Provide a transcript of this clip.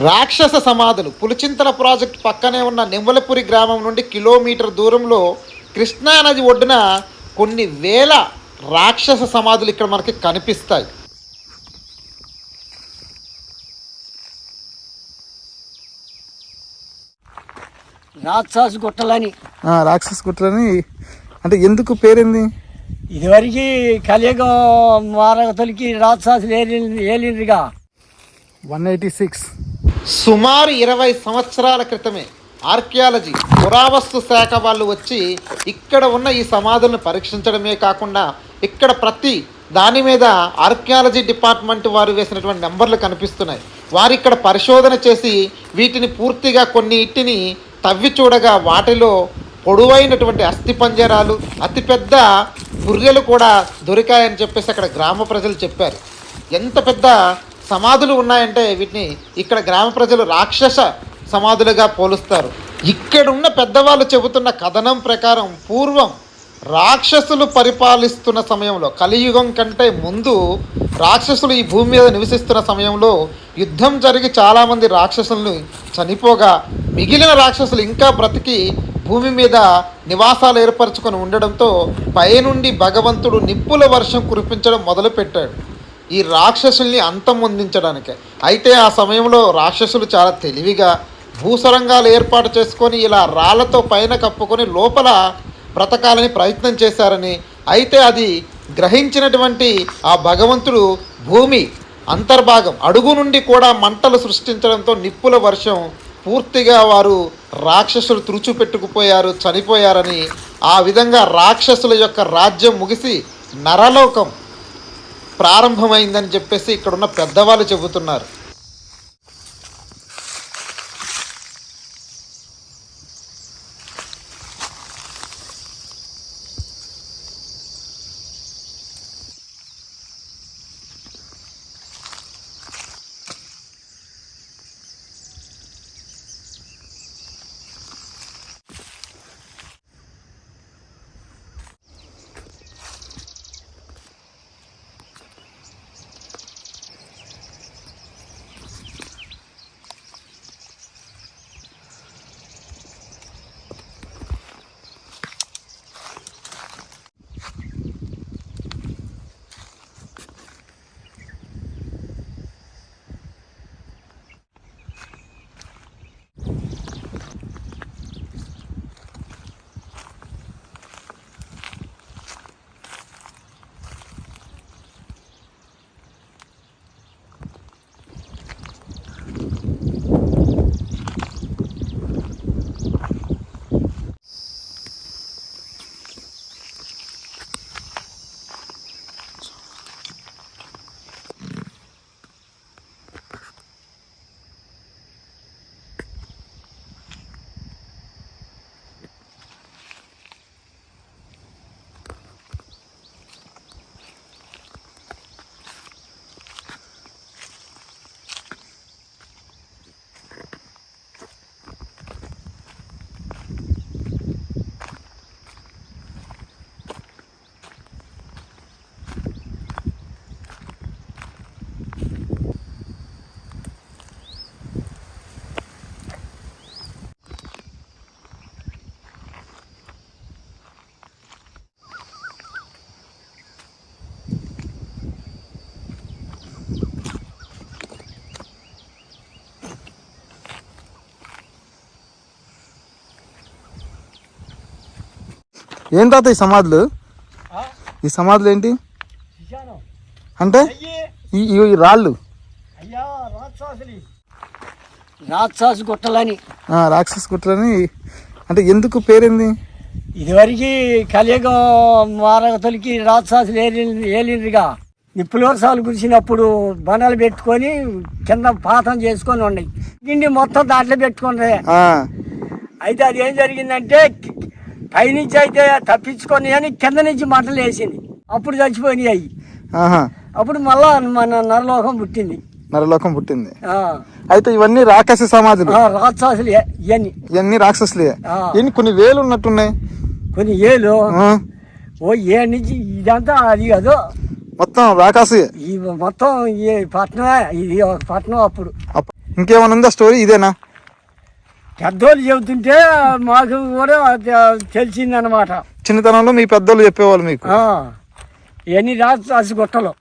రాక్షస సమాధులు. పులిచింతల ప్రాజెక్ట్ పక్కనే ఉన్న నిమ్మలపురి గ్రామం నుండి కిలోమీటర్ దూరంలో కృష్ణా నది ఒడ్డున కొన్ని వేల రాక్షస సమాధులు ఇక్కడ మనకి కనిపిస్తాయి. రాక్షసు గుట్టలని. ఆ, రాక్షస గుట్టలని. అంటే ఎందుకు పేరేంది? ఇదివరకు కలియుగం మారగతలకి రాక్షసులు ఏలి ఏలిండ్రుగా వన్ ఎయిటీ సిక్స్. సుమారు ఇరవై సంవత్సరాల క్రితమే ఆర్కియాలజీ పురావస్తు శాఖ వాళ్ళు వచ్చి ఇక్కడ ఉన్న ఈ సమాధులను పరీక్షించడమే కాకుండా ఇక్కడ ప్రతి దాని మీద ఆర్కియాలజీ డిపార్ట్మెంట్ వారు వేసినటువంటి నెంబర్లు కనిపిస్తున్నాయి. వారు ఇక్కడ పరిశోధన చేసి వీటిని పూర్తిగా కొన్ని ఇట్టిని తవ్వి చూడగా వాటిలో పొడవైనటువంటి అస్థిపంజరాలు అతిపెద్ద గుర్రెలు కూడా దొరికాయని చెప్పేసి అక్కడ గ్రామ ప్రజలు చెప్పారు. ఎంత పెద్ద సమాధులు ఉన్నాయంటే వీటిని ఇక్కడ గ్రామ ప్రజలు రాక్షస సమాధులుగా పోలుస్తారు. ఇక్కడున్న పెద్దవాళ్ళు చెబుతున్న కథనం ప్రకారం పూర్వం రాక్షసులు పరిపాలిస్తున్న సమయంలో కలియుగం కంటే ముందు రాక్షసులు ఈ భూమి మీద నివసిస్తున్న సమయంలో యుద్ధం జరిగి చాలామంది రాక్షసులను చనిపోగా మిగిలిన రాక్షసులు ఇంకా బ్రతికి భూమి మీద నివాసాలు ఏర్పరచుకొని ఉండడంతో పైనుండి భగవంతుడు నిప్పుల వర్షం కురిపించడం మొదలుపెట్టాడు. ఈ రాక్షసుల్ని అంతమొందించడానికే. అయితే ఆ సమయంలో రాక్షసులు చాలా తెలివిగా భూసరంగాలు ఏర్పాటు చేసుకొని ఇలా రాళ్ళతో పైన కప్పుకొని లోపల బ్రతకాలని ప్రయత్నం చేశారని అయితే అది గ్రహించినటువంటి ఆ భగవంతుడు భూమి అంతర్భాగం అడుగు నుండి కూడా మంటలు సృష్టించడంతో నిప్పుల వర్షం పూర్తిగా వారు రాక్షసులు తుడుచుపెట్టుకుపోయారు చనిపోయారని ఆ విధంగా రాక్షసుల యొక్క రాజ్యం ముగిసి నరలోకం ప్రారంభమైందని చెప్పేసి ఇక్కడున్న పెద్దవాళ్ళు చెబుతున్నారు. ఏం తాత ఈ సమాధులు? ఈ సమాధులు ఏంటి? అంటే ఈ రాళ్ళు. రాక్షసు గుట్టలని రాక్షస గుట్టలని అంటే ఎందుకు పేరేంది? ఇదివరకు కలియుగం మారగతలకి రాక్షసులు ఏలి నిప్పుల వర్షాలు కురిసినప్పుడు బండలు పెట్టుకొని కింద పాతం చేసుకొని ఉన్నాయి. గిండి మొత్తం దాంట్లో పెట్టుకున్నదే ఆ, అయితే అది ఏం జరిగిందంటే పైనుంచి అయితే తప్పించుకొని అని కింద నుంచి మంటలు వేసింది. అప్పుడు చచ్చిపోయినాయి అవి. ఆహా. అప్పుడు మళ్ళా మన నరలోకం పుట్టింది. నరలోకం పుట్టింది. అయితే ఇవన్నీ రాక్షస సమాధులు? ఆ, రాక్షసులు ఇవన్నీ ఇవన్నీ రాక్షసులే. ఆ. ఎన్ని కొన్ని వేలు ఉన్నట్టున్నాయి. కొన్ని ఆ, ఓ ఏ నుంచి ఇదంతా అది కాదు. మొత్తం రాకాసి. ఈ మొత్తం ఈ పట్నమే ఇది ఒక పట్నం అప్పుడు. అప్ప- ఇంకేమైనా ఉందా స్టోరీ ఇదేనా? పెద్దోళ్ళు చెబుతుంటే మాకు కూడా తెలిసిందనమాట చిన్నతనంలో మీ పెద్దోళ్ళు చెప్పేవాళ్ళు మీకు? ఎన్ని రాసి గుట్టలు